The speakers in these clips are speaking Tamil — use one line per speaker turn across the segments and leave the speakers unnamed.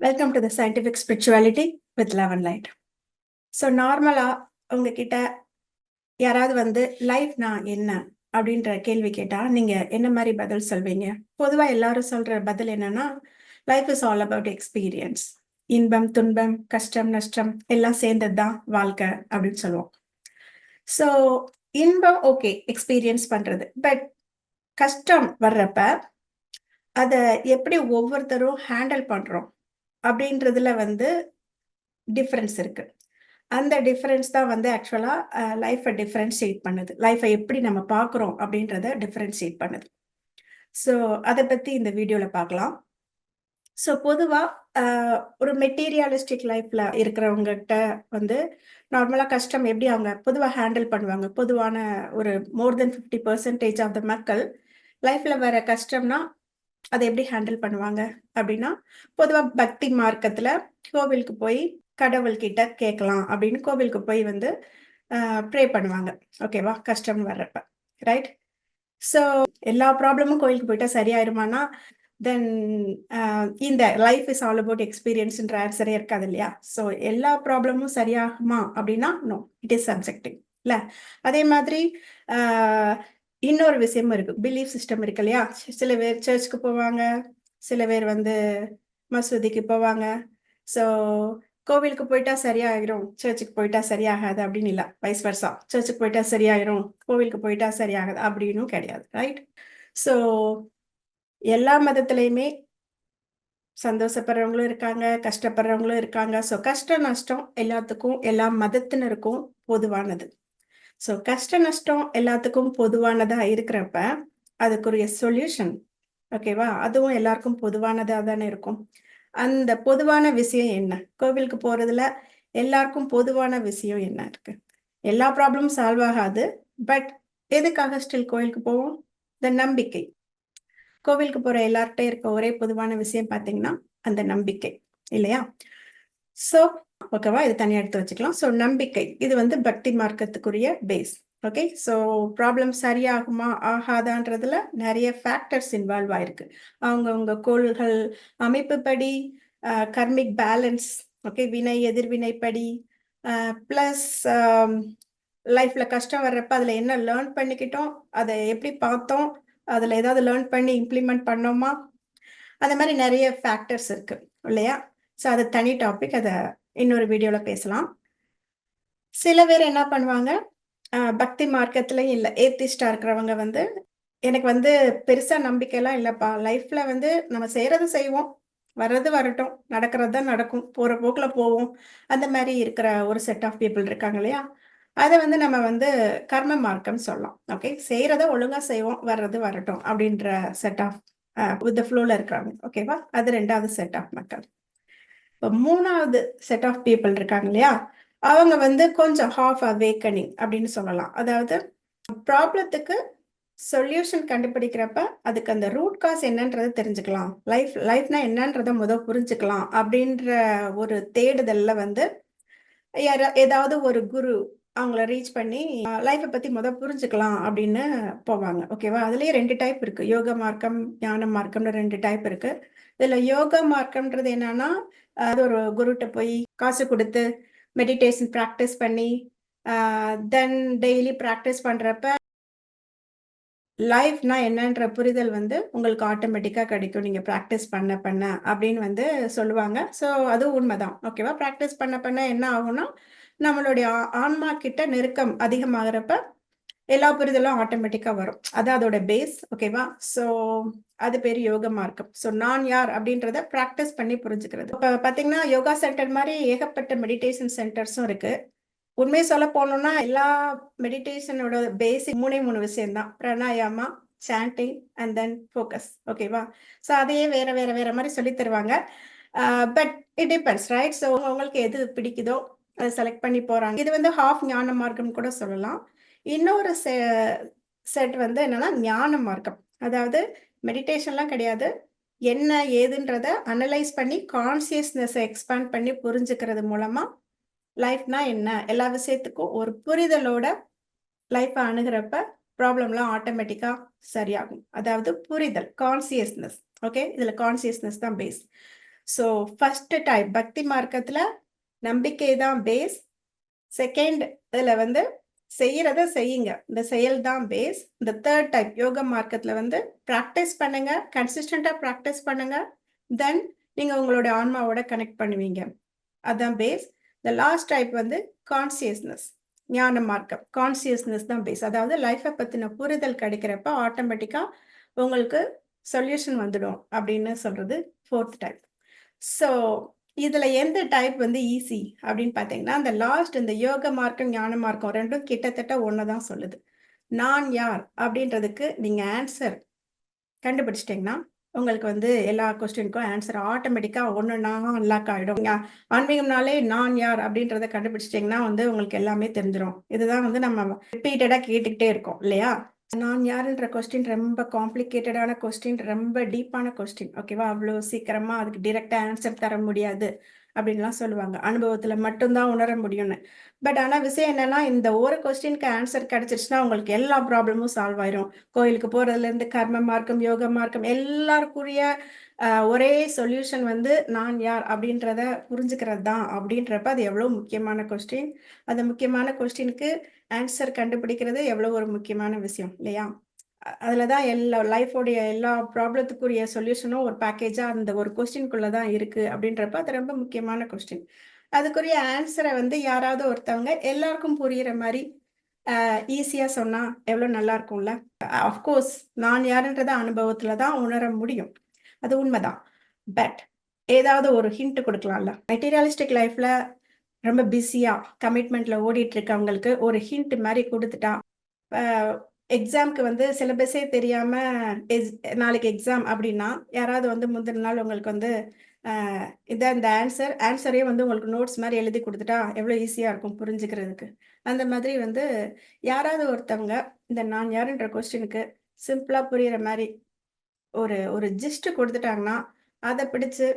Welcome to the scientific spirituality with love and light so நார்மலாக உங்ககிட்ட யாராவது வந்து லைஃப்னா என்ன? அப்படின்ற கேள்வி கேட்டால் நீங்கள் என்ன மாதிரி பதில் சொல்வீங்க? பொதுவாக எல்லாரும் சொல்கிற பதில் என்னன்னா life is all about experience இன்பம் துன்பம் கஷ்டம் நஷ்டம் எல்லாம் சேர்ந்தது தான் வாழ்க்கை அப்படின்னு சொல்லுவோம். ஸோ இன்பம் ஓகே எக்ஸ்பீரியன்ஸ் பண்ணுறது பட் கஷ்டம் வர்றப்ப அதை எப்படி ஒவ்வொருத்தரும் ஹேண்டில் பண்ணுறோம் அப்படின்றதுல வந்து டிஃப்ரென்ஸ் இருக்கு. அந்த டிஃப்ரென்ஸ் தான் வந்து ஆக்சுவலாக லைஃப்பை டிஃப்ரென்ஷியேட் பண்ணுது. லைஃப்பை எப்படி நம்ம பார்க்குறோம் அப்படின்றத டிஃப்ரென்ஷியேட் பண்ணுது. ஸோ அதை பற்றி இந்த வீடியோவில் பார்க்கலாம். ஸோ பொதுவாக ஒரு மெட்டீரியலிஸ்டிக் லைஃப்பில் இருக்கிறவங்ககிட்ட வந்து நார்மலாக கஷ்டம் எப்படி அவங்க பொதுவாக ஹேண்டில் பண்ணுவாங்க? பொதுவான ஒரு more than fifty percentage of the மக்கள் லைஃப்பில் வர கஷ்டம்னா அதை எப்படி ஹேண்டில் பண்ணுவாங்க? அப்படின்னா பொதுவாக பக்தி மார்க்கத்தில் கோவிலுக்கு போய் கடவுள்கிட்ட கேட்கலாம் அப்படின்னு கோவிலுக்கு போய் வந்து ப்ரே பண்ணுவாங்க. ஓகேவா கஷ்டம் வர்றப்ப. ரைட் ஸோ எல்லா ப்ராப்ளமும் கோயிலுக்கு போயிட்டா சரியாயிருமானா தென் இந்த லைஃப் இஸ் ஆல் அபவுட் எக்ஸ்பீரியன்ஸ்ன்ற ஆன்சரே இருக்காது இல்லையா? ஸோ எல்லா ப்ராப்ளமும் சரியாகுமா அப்படின்னா நோ இட் இஸ் சப்ஜெக்டிவ் இல்லை? அதே மாதிரி இன்னொரு விஷயமும் இருக்கு. பிலீஃப் சிஸ்டம் இருக்கு இல்லையா? சில பேர் சர்ச்சுக்கு போவாங்க. சில பேர் வந்து மசூதிக்கு போவாங்க. ஸோ கோவிலுக்கு போயிட்டா சரியாயிரும். சர்ச்சுக்கு போயிட்டா சரியாகாது அப்படின்னு இல்லை. வைஸ் வருஷம் சர்ச்சுக்கு போயிட்டா சரியாயிரும். கோவிலுக்கு போயிட்டா சரியாகாது அப்படின்னும் கிடையாது. ரைட் ஸோ எல்லா மதத்துலேயுமே சந்தோஷப்படுறவங்களும் இருக்காங்க. கஷ்டப்படுறவங்களும் இருக்காங்க. ஸோ கஷ்ட நஷ்டம் எல்லாத்துக்கும் எல்லா மதத்தினருக்கும் பொதுவானது. ஸோ கஷ்ட நஷ்டம் எல்லாத்துக்கும் பொதுவானதாக இருக்கிறப்ப அதுக்குரிய சொல்யூஷன் ஓகேவா அதுவும் எல்லாருக்கும் பொதுவானதாக தானே இருக்கும். அந்த பொதுவான விஷயம் என்ன? கோவிலுக்கு போகிறதுல எல்லாருக்கும் பொதுவான விஷயம் என்ன இருக்கு? எல்லா ப்ராப்ளமும் சால்வ் ஆகாது பட் எதுக்காக ஸ்டில் கோவிலுக்கு போவோம்? இந்த நம்பிக்கை. கோவிலுக்கு போகிற எல்லார்கிட்டையும் இருக்க ஒரே பொதுவான விஷயம் பார்த்தீங்கன்னா அந்த நம்பிக்கை இல்லையா? ஸோ ஓகேவா இது தனியாக எடுத்து வச்சுக்கலாம். ஸோ நம்பிக்கை. இது வந்து பக்தி மார்க்கத்துக்குரிய பேஸ் ஓகே ஸோ ப்ராப்ளம் சரியாகுமா ஆகாதான்றதுல நிறைய ஃபேக்டர்ஸ் இன்வால்வ் ஆயிருக்கு. அவங்கவுங்க கோள்கள் அமைப்புப்படி கர்மிக் பேலன்ஸ் ஓகே வினை எதிர்வினைப்படி ப்ளஸ் um, லைஃப்ல கஷ்டம் வர்றப்ப அதில் என்ன லேர்ன் பண்ணிக்கிட்டோம் அதை எப்படி பார்த்தோம் அதில் ஏதாவது லேர்ன் பண்ணி இம்ப்ளிமெண்ட் பண்ணோமா? அந்த மாதிரி நிறைய ஃபேக்டர்ஸ் இருக்கு இல்லையா? ஸோ அது தனி டாபிக் அதை இன்னொரு வீடியோவில் பேசலாம். சில பேர் என்ன பண்ணுவாங்க? பக்தி மார்க்கத்துலையும் இல்லை ஏத்திஸ்டாக இருக்கிறவங்க வந்து எனக்கு வந்து பெருசாக நம்பிக்கைலாம் இல்லைப்பா. லைஃப்பில் வந்து நம்ம செய்கிறது செய்வோம். வர்றது வரட்டும். நடக்கிறது தான் நடக்கும். போகிற போக்கில் போவோம். அந்த மாதிரி இருக்கிற ஒரு செட் ஆஃப் பீப்புள் இருக்காங்க இல்லையா? அதை வந்து நம்ம வந்து கர்ம மார்க்கம் சொல்லலாம். ஓகே செய்கிறத ஒழுங்காக செய்வோம். வர்றது வரட்டும் அப்படின்ற செட் ஆஃப் வித் ஃப்ளோவில் இருக்கிறாங்க ஓகேவா அது ரெண்டாவது செட் ஆஃப் மக்கள். இப்போ மூணாவது செட் ஆஃப் பீப்புள் இருக்காங்க இல்லையா? அவங்க வந்து கொஞ்சம் ஹாஃப் அவேக்கனிங் அப்படின்னு சொல்லலாம். அதாவது ப்ராப்ளத்துக்கு சொல்யூஷன் கண்டுபிடிக்கிறப்ப அதுக்கு அந்த ரூட் காஸ் என்னன்றதை தெரிஞ்சுக்கலாம். லைஃப் லைஃப்னா என்னன்றதை முதல் புரிஞ்சுக்கலாம் அப்படின்ற ஒரு தேடுதலில் வந்து யாரா ஏதாவது ஒரு குரு அவங்கள ரீச் பண்ணி லைஃப்பை பத்தி முதல் புரிஞ்சுக்கலாம் அப்படின்னு போவாங்க. ஓகேவா அதுலயே ரெண்டு டைப் இருக்கு. யோக மார்க்கம் ஞான மார்க்கம்னு ரெண்டு டைப் இருக்கு. இதுல யோக மார்க்கம்ன்றது என்னன்னா அது ஒரு குருட்ட போய் காசு கொடுத்து மெடிடேஷன் ப்ராக்டிஸ் பண்ணி தென் டெய்லி ப்ராக்டிஸ் பண்ணுறப்ப லைஃப்னா என்னன்ற புரிதல் வந்து உங்களுக்கு ஆட்டோமேட்டிக்காக கிடைக்கும். நீங்கள் ப்ராக்டிஸ் பண்ண பண்ண அப்படின்னு வந்து சொல்லுவாங்க. ஸோ அது உண்மைதான். ஓகேவா ப்ராக்டிஸ் பண்ண பண்ண என்ன ஆகும்னா நம்மளுடைய ஆன்மா கிட்ட நெருக்கம் அதிகமாகிறப்ப எல்லா புரிதலும் ஆட்டோமேட்டிக்காக வரும். அது அதோட பேஸ் ஓகேவா ஸோ அது பேர் யோக மார்க்கம். ஸோ நான் யார் அப்படின்றத ப்ராக்டிஸ் பண்ணி புரிஞ்சுக்கிறது. இப்போ பார்த்தீங்கன்னா யோகா சென்டர் மாதிரி ஏகப்பட்ட மெடிடேஷன் சென்டர்ஸும் இருக்குது உண்மையை சொல்ல போனோம்னா எல்லா மெடிடேஷனோட பேசிக் மூணே மூணு விஷயம் தான் pranayama chanting and then focus ஓகேவா ஸோ அதையே வேற வேற வேற மாதிரி சொல்லி தருவாங்க. But it depends right so உங்களுக்கு எது பிடிக்குதோ அதை செலக்ட் பண்ணி போறாங்க. இது வந்து ஹாஃப் ஞான மார்க்கம் கூட சொல்லலாம். இன்னொரு செட் வந்து என்னன்னா ஞான மார்க்கம். அதாவது மெடிடேஷன்லாம் கிடையாது. என்ன ஏதுன்றத அனலைஸ் பண்ணி கான்சியஸ்னஸை எக்ஸ்பேண்ட் பண்ணி புரிஞ்சுக்கிறது மூலமா லைஃப்னா என்ன? எல்லா விஷயத்துக்கும் ஒரு புரிதலோட லைஃப்பை அணுகிறப்ப ப்ராப்ளம்லாம் ஆட்டோமேட்டிக்காக சரியாகும். அதாவது புரிதல் கான்சியஸ்னஸ் ஓகே இதில் கான்சியஸ்னஸ் தான் பேஸ் ஸோ ஃபர்ஸ்ட் டைப் பக்தி மார்க்கத்தில் நம்பிக்கை தான் பேஸ் செகண்ட் இதில் வந்து செய்கிறத செய்யுங்க. இந்த செயல் தான் பேஸ் இந்த தேர்ட் டைப் யோக மார்க்கத்தில் வந்து ப்ராக்டிஸ் பண்ணுங்க. கன்சிஸ்டண்ட்டாக ப்ராக்டிஸ் பண்ணுங்க. தென் நீங்கள் உங்களோட ஆன்மாவோட கனெக்ட் பண்ணுவீங்க. அதுதான் பேஸ் இந்த லாஸ்ட் டைப் வந்து கான்சியஸ்னஸ் ஞான மார்க்கம் கான்சியஸ்னஸ் தான் பேஸ் அதாவது லைஃப்பை பற்றின புரிதல் கிடைக்கிறப்ப ஆட்டோமேட்டிக்காக உங்களுக்கு சொல்யூஷன் வந்துடும் அப்படின்னு சொல்கிறது ஃபோர்த் டைப் ஸோ இதில் எந்த டைப் வந்து ஈஸி அப்படின்னு பார்த்தீங்கன்னா அந்த லாஸ்ட் இந்த யோக மார்க்கம் ஞான மார்க்கம் ரெண்டும் கிட்டத்தட்ட ஒன்று தான் சொல்லுது. நான் யார் அப்படின்றதுக்கு நீங்கள் ஆன்சர் கண்டுபிடிச்சிட்டிங்கன்னா உங்களுக்கு வந்து எல்லா கொஸ்டினுக்கும் ஆன்சர் ஆட்டோமேட்டிக்காக ஒன்று நான் அன்லாக் ஆகிடும் ஆன்மீகம்னாலே நான் யார் அப்படின்றத கண்டுபிடிச்சிட்டிங்கன்னா வந்து உங்களுக்கு எல்லாமே தெரிஞ்சிடும் இதுதான் வந்து நம்ம ரிப்பீட்டடாக கேட்டுக்கிட்டே இருக்கோம் இல்லையா? நான் யாருன்ற கொஸ்டின் ரொம்ப காம்ப்ளிகேட்டடான கொஸ்டின் ரொம்ப டீப்பான கொஸ்டின் ஓகேவா அவ்வளோ சீக்கிரமாக அதுக்கு டிரெக்டாக ஆன்சர் தர முடியாது. அப்படின்லாம் சொல்லுவாங்க. அனுபவத்துல மட்டும்தான் உணர முடியும்னு. பட் ஆனா விஷயம் என்னன்னா இந்த ஒரு கொஸ்டினுக்கு ஆன்சர் கிடைச்சிருச்சுன்னா உங்களுக்கு எல்லா ப்ராப்ளமும் சால்வ் ஆயிரும். கோயிலுக்கு போறதுல இருந்து கர்ம மார்க்கம் யோக மார்க்கம் எல்லாருக்குரிய ஒரே சொல்யூஷன் வந்து நான் யார் அப்படின்றத புரிஞ்சுக்கிறது தான் அப்படின்றப்ப அது எவ்வளோ முக்கியமான கொஸ்டின் அந்த முக்கியமான கொஸ்டினுக்கு ஆன்சர் கண்டுபிடிக்கிறது எவ்வளோ ஒரு முக்கியமான விஷயம் இல்லையா? அதில் தான் எல்லா லைஃபோடைய எல்லா ப்ராப்ளத்துக்குரிய சொல்யூஷனும் ஒரு பேக்கேஜாக அந்த ஒரு கொஸ்டின்குள்ளே தான் இருக்குது அப்படின்றப்ப அது ரொம்ப முக்கியமான கொஸ்டின் அதுக்குரிய ஆன்சரை வந்து யாராவது ஒருத்தவங்க எல்லாருக்கும் புரிகிற மாதிரி ஈஸியாக சொன்னால் எவ்வளோ நல்லா இருக்கும்ல? அஃப்கோர்ஸ் நான் யாருன்றத அனுபவத்தில் தான் உணர முடியும். அது உண்மைதான். பட் ஏதாவது ஒரு ஹிண்ட் கொடுக்கலாம்ல? மெட்டீரியலிஸ்டிக் லைஃப்பில் ரொம்ப பிஸியாக கமிட்மெண்ட்டில் ஓடிட்டு இருக்கவங்களுக்கு ஒரு ஹிண்ட் மாதிரி கொடுத்துட்டா எக்ஸாம்க்கு வந்து சிலபஸே தெரியாம நாளைக்கு எக்ஸாம் அப்படின்னா யாராவது வந்து முந்தின நாள் உங்களுக்கு வந்து இதான் இந்த ஆன்சர் ஆன்சரே வந்து உங்களுக்கு நோட்ஸ் மாதிரி எழுதி கொடுத்துட்டா எவ்வளோ ஈஸியாக இருக்கும் புரிஞ்சுக்கிறதுக்கு. அந்த மாதிரி வந்து யாராவது ஒருத்தவங்க இந்த நான் யாருன்ற கொஸ்டினுக்கு சிம்பிளாக புரிகிற மாதிரி ஒரு ஒரு ஜிஸ்ட் கொடுத்துட்டாங்கன்னா அதை பிடிச்சு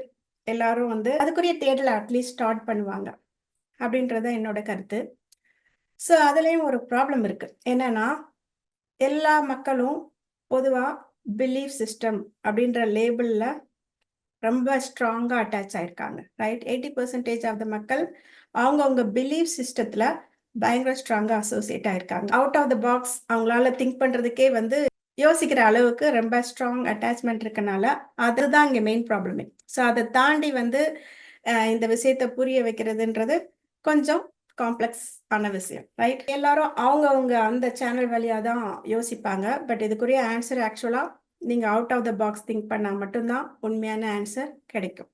எல்லாரும் வந்து அதுக்குரிய தேடலை அட்லீஸ்ட் ஸ்டார்ட் பண்ணுவாங்க. அப்படின்றத என்னோட கருத்து. ஸோ அதுலேயும் ஒரு ப்ராப்ளம் இருக்குது என்னன்னா எல்லா மக்களும் பொதுவாக பிலீஃப் சிஸ்டம் அப்படின்ற லேபிளில் ரொம்ப ஸ்ட்ராங்காக அட்டாச் ஆயிருக்காங்க right eighty percentage of the மக்கள் அவங்கவுங்க பிலீஃப் சிஸ்டத்தில் பயங்கர ஸ்ட்ராங்காக அசோசியேட் ஆயிருக்காங்க. அவுட் ஆஃப் த பாக்ஸ் அவங்களால திங்க் பண்ணுறதுக்கே வந்து யோசிக்கிற அளவுக்கு ரொம்ப ஸ்ட்ராங் அட்டாச்மெண்ட் இருக்கனால அதுதான் இங்கே மெயின் ப்ராப்ளமே ஸோ அதை தாண்டி வந்து இந்த விஷயத்தை புரிய வைக்கிறதுன்றது கொஞ்சம் காம்ப்ளெக்ஸ் ஆன விஷயம் ரைட் எல்லாரும் அவங்க அவங்க அந்த சேனல் வழியாக தான் யோசிப்பாங்க. பட் இதுக்குரிய ஆன்சர் ஆக்சுவலாக நீங்கள் out of the box think பண்ணால் மட்டும்தான் உண்மையான ஆன்சர் கிடைக்கும்.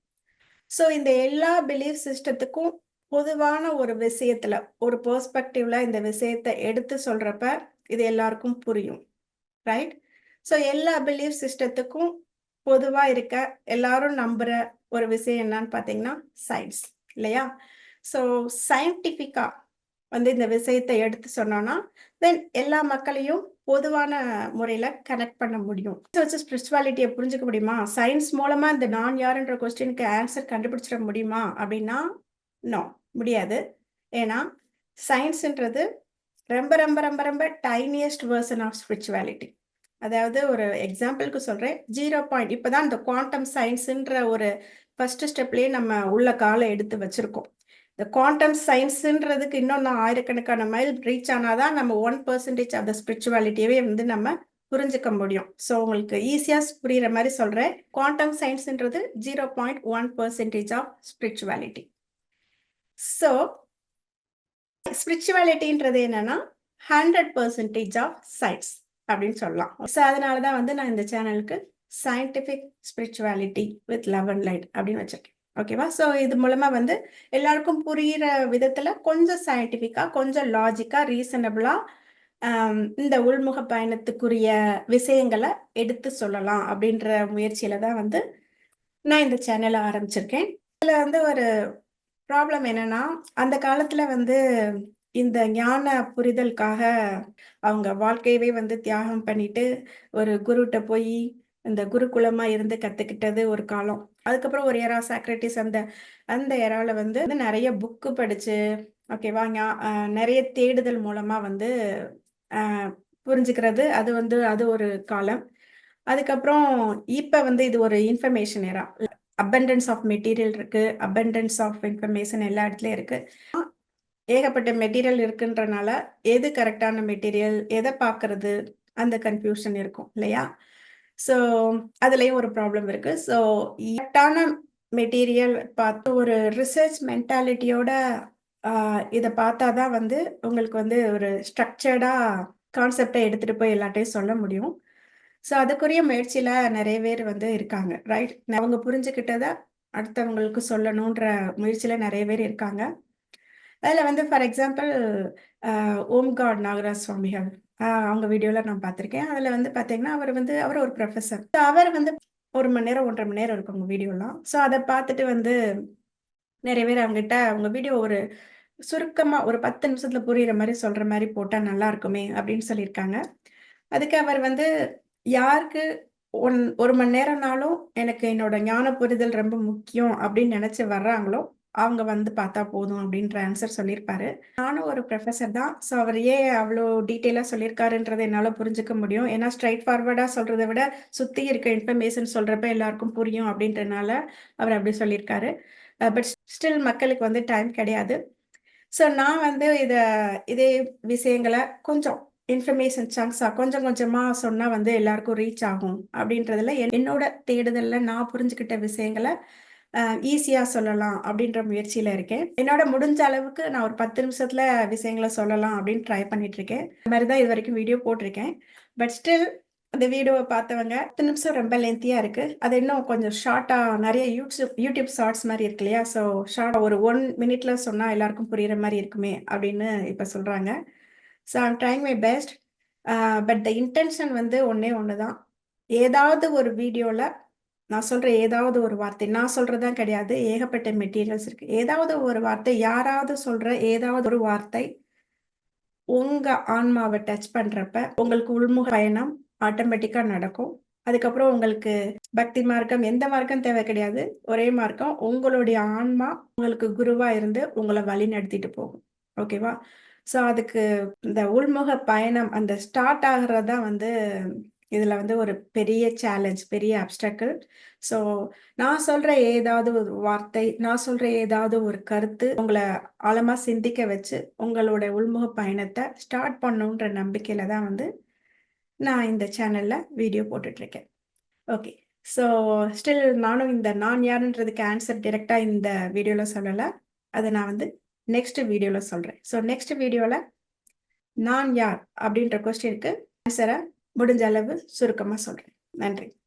ஸோ இந்த எல்லா பிலீஃப் சிஸ்டத்துக்கும் பொதுவான ஒரு விஷயத்துல ஒரு பெர்ஸ்பெக்டிவ்ல இந்த விஷயத்தை எடுத்து சொல்றப்ப இது எல்லாருக்கும் புரியும் ரைட் ஸோ எல்லா பிலீஃப் சிஸ்டத்துக்கும் பொதுவாக இருக்க எல்லாரும் நம்புற ஒரு விஷயம் என்னன்னு பார்த்தீங்கன்னா சயின்ஸ் இல்லையா? ஸோ சயின்டிஃபிக்காக வந்து இந்த விஷயத்தை எடுத்து சொன்னோன்னா தென் எல்லா மக்களையும் பொதுவான முறையில் கனெக்ட் பண்ண முடியும். வச்சு ஸ்பிரிச்சுவாலிட்டியை புரிஞ்சுக்க முடியுமா? சயின்ஸ் மூலமாக இந்த நான் யாருன்ற கொஸ்டினுக்கு ஆன்சர் கண்டுபிடிச்சிட முடியுமா? அப்படின்னா நோ முடியாது. ஏன்னா சயின்ஸுன்றது ரொம்ப ரொம்ப ரொம்ப ரொம்ப டைனியஸ்ட் வேர்சன் ஆஃப் ஸ்பிரிச்சுவாலிட்டி அதாவது ஒரு எக்ஸாம்பிளுக்கு சொல்கிறேன் ஜீரோ பாயிண்ட் இப்போ தான் இந்த குவாண்டம் சயின்ஸுன்ற ஒரு ஃபஸ்ட்டு ஸ்டெப்லேயே நம்ம உள்ள காலை எடுத்து வச்சுருக்கோம். இந்த குவாண்டம் சயின்ஸுன்றதுக்கு இன்னும் நான் ஆயிரக்கணக்கான மைல் ரீச் ஆனாதான் நம்ம ஒன் பர்சன்டேஜ் ஆஃப் த ஸ்பிரிச்சுவாலிட்டியவே வந்து நம்ம புரிஞ்சுக்க முடியும். ஸோ உங்களுக்கு ஈஸியாக புரியுற மாதிரி சொல்கிறேன் quantum சயின்ஸுன்றது zero point one percentage of spirituality so ஸ்பிரிச்சுவாலிட்டின்றது என்னன்னா ஹண்ட்ரட் பர்சன்டேஜ் ஆஃப் சயின்ஸ் அப்படின்னு சொல்லலாம். ஸோ அதனால தான் வந்து நான் இந்த சேனலுக்கு scientific spirituality with love and light அப்படின்னு வச்சிருக்கேன். ஓகேவா ஸோ இது மூலமாக வந்து எல்லாருக்கும் புரிகிற விதத்தில் கொஞ்சம் சயின்டிஃபிக்காக கொஞ்சம் லாஜிக்காக ரீசனபிளாக இந்த உள்முக பயணத்துக்குரிய விஷயங்களை எடுத்து சொல்லலாம் அப்படின்ற முயற்சியில தான் வந்து நான் இந்த சேனலை ஆரம்பிச்சிருக்கேன். இதில் வந்து ஒரு ப்ராப்ளம் என்னன்னா அந்த காலத்தில் வந்து இந்த ஞான புரிதலுக்காக அவங்க வாழ்க்கையவே வந்து தியாகம் பண்ணிட்டு ஒரு குருட்ட போய் இந்த குருகுலமா இருந்து கத்துக்கிட்டது ஒரு காலம். அதுக்கப்புறம் ஒரு எரா சாக்ரட்டிஸ் அந்த அந்த எரால வந்து நிறைய புக்கு படிச்சு ஓகேவா நிறைய தேடுதல் மூலமா வந்து புரிஞ்சுக்கிறது. அது வந்து அது ஒரு காலம். அதுக்கப்புறம் இப்ப வந்து இது ஒரு information era abundance of material இருக்கு. அபண்டன்ஸ் ஆஃப் இன்ஃபர்மேஷன் எல்லா இடத்துலயும் இருக்கு. ஏகப்பட்ட மெட்டீரியல் இருக்குன்றனால எது கரெக்டான மெட்டீரியல் எதை பார்க்கறது அந்த கன்ஃபியூஷன் இருக்கும் இல்லையா? ஸோ அதுலேயும் ஒரு ப்ராப்ளம் இருக்கு. ஸோ கரெக்டான மெட்டீரியல் பார்த்து ஒரு ரிசர்ச் மென்டாலிட்டியோட இதை பார்த்தா தான் வந்து உங்களுக்கு வந்து ஒரு ஸ்ட்ரக்சர்டாக கான்செப்டை எடுத்துகிட்டு போய் எல்லாட்டையும் சொல்ல முடியும். ஸோ அதுக்குரிய முயற்சியில் நிறைய பேர் வந்து இருக்காங்க ரைட் அவங்க புரிஞ்சுக்கிட்டதை அடுத்தவங்களுக்கு சொல்லணுன்ற முயற்சியில் நிறைய பேர் இருக்காங்க. அதில் வந்து for example Om god Nagaraj சுவாமிகள். அவங்க வீடியோவில் நான் பார்த்துருக்கேன். அதில் வந்து பார்த்தீங்கன்னா அவர் வந்து அவர் ஒரு ப்ரொஃபஸர் அவர் வந்து ஒரு மணி நேரம் ஒன்றரை மணி நேரம் இருக்கும் அவங்க வீடியோலாம். ஸோ அதை பார்த்துட்டு வந்து நிறைய பேர் அவங்ககிட்ட அவங்க வீடியோ ஒரு சுருக்கமாக ஒரு பத்து நிமிஷத்தில் புரிகிற மாதிரி சொல்கிற மாதிரி போட்டால் நல்லா இருக்குமே அப்படின்னு சொல்லியிருக்காங்க. அதுக்கு அவர் வந்து யாருக்கு ஒன் ஒரு மணி நேரம்னாலும் எனக்கு என்னோட ஞான புரிதல் ரொம்ப முக்கியம் அப்படின்னு நினச்சி வர்றாங்களோ அவங்க வந்து பார்த்தா போதும் அப்படின்ற ஆன்சர் சொல்லியிருப்பாரு. நானும் ஒரு ப்ரொஃபஸர் தான். ஸோ அவர் ஏன் அவ்வளோ டீட்டெயிலாக சொல்லியிருக்காருன்றதை என்னால் புரிஞ்சுக்க முடியும். ஏன்னா ஸ்ட்ரைட் ஃபார்வர்டாக சொல்கிறத விட சுற்றி இருக்க இன்ஃபர்மேஷன் சொல்கிறப்ப எல்லாருக்கும் புரியும் அப்படின்றனால அவர் அப்படி சொல்லியிருக்காரு. Uh, பட் ஸ்டில் மக்களுக்கு வந்து டைம் கிடையாது. ஸோ நான் வந்து இதை இதே விஷயங்களை கொஞ்சம் இன்ஃபர்மேஷன் சங்க்ஸாக கொஞ்சம் கொஞ்சமாக சொன்னால் வந்து எல்லாருக்கும் ரீச் ஆகும் அப்படின்றதுல என்னோட தேடுதலில் நான் புரிஞ்சுக்கிட்ட விஷயங்களை ஈஸியாக சொல்லலாம் அப்படின்ற முயற்சியில் இருக்கேன். என்னோட முடிஞ்ச அளவுக்கு நான் ஒரு பத்து நிமிஷத்தில் விஷயங்களை சொல்லலாம் அப்படின்னு ட்ரை பண்ணிட்டு இருக்கேன் இந்த மாதிரி தான் இது வரைக்கும் வீடியோ போட்டிருக்கேன். பட் ஸ்டில் அந்த வீடியோவை பார்த்தவங்க பத்து நிமிஷம் ரொம்ப லென்த்தியாக இருக்குது அது இன்னும் கொஞ்சம் ஷார்ட்டாக நிறைய யூடியூப் யூடியூப் ஷார்ட்ஸ் மாதிரி இருக்கு இல்லையா? ஸோ ஷார்ட் ஒரு ஒன் மினிட்ல சொன்னால் எல்லாருக்கும் புரியுற மாதிரி இருக்குமே அப்படின்னு இப்போ சொல்கிறாங்க so I'm trying my best but the intention வந்து ஒன்றே ஒன்று தான் ஏதாவது ஒரு வீடியோவில் நான் சொல்கிற ஏதாவது ஒரு வார்த்தை நான் சொல்றதான் கிடையாது. ஏகப்பட்ட மெட்டீரியல்ஸ் இருக்குது ஏதாவது ஒரு வார்த்தை யாராவது சொல்கிற ஏதாவது ஒரு வார்த்தை உங்கள் ஆன்மாவை டச் பண்ணுறப்ப உங்களுக்கு உள்முக பயணம் ஆட்டோமேட்டிக்கா நடக்கும். அதுக்கப்புறம் உங்களுக்கு பக்தி மார்க்கம் எந்த மார்க்கம் தேவை கிடையாது. ஒரே மார்க்கம் உங்களுடைய ஆன்மா உங்களுக்கு குருவாக இருந்து உங்களை வழி நடத்திட்டு போகும். ஓகேவா ஸோ அதுக்கு இந்த உள்முக பயணம் அந்த ஸ்டார்ட் ஆகுறதா வந்து இதில் வந்து ஒரு பெரிய சேலஞ்ச் பெரிய அப்டக்கிள் ஸோ நான் சொல்கிற ஏதாவது ஒரு வார்த்தை நான் சொல்கிற ஏதாவது ஒரு கருத்து உங்களை ஆழமாக சிந்திக்க வச்சு உங்களோட உள்முக பயணத்தை ஸ்டார்ட் பண்ணுன்ற நம்பிக்கையில் தான் வந்து நான் இந்த சேனலில் வீடியோ போட்டுட்ருக்கேன். ஓகே ஸோ ஸ்டில் நானும் இந்த நான் யாருன்றதுக்கு ஆன்சர் டிரெக்டாக இந்த வீடியோவில் சொல்லலை. அதை நான் வந்து நெக்ஸ்ட் வீடியோவில் சொல்கிறேன் ஸோ நெக்ஸ்ட் வீடியோவில் நான் யார் அப்படின்ற கொஸ்டினுக்கு ஆன்சரை முடிஞ்ச அளவு சுருக்கமாக சொல்கிறேன் நன்றி.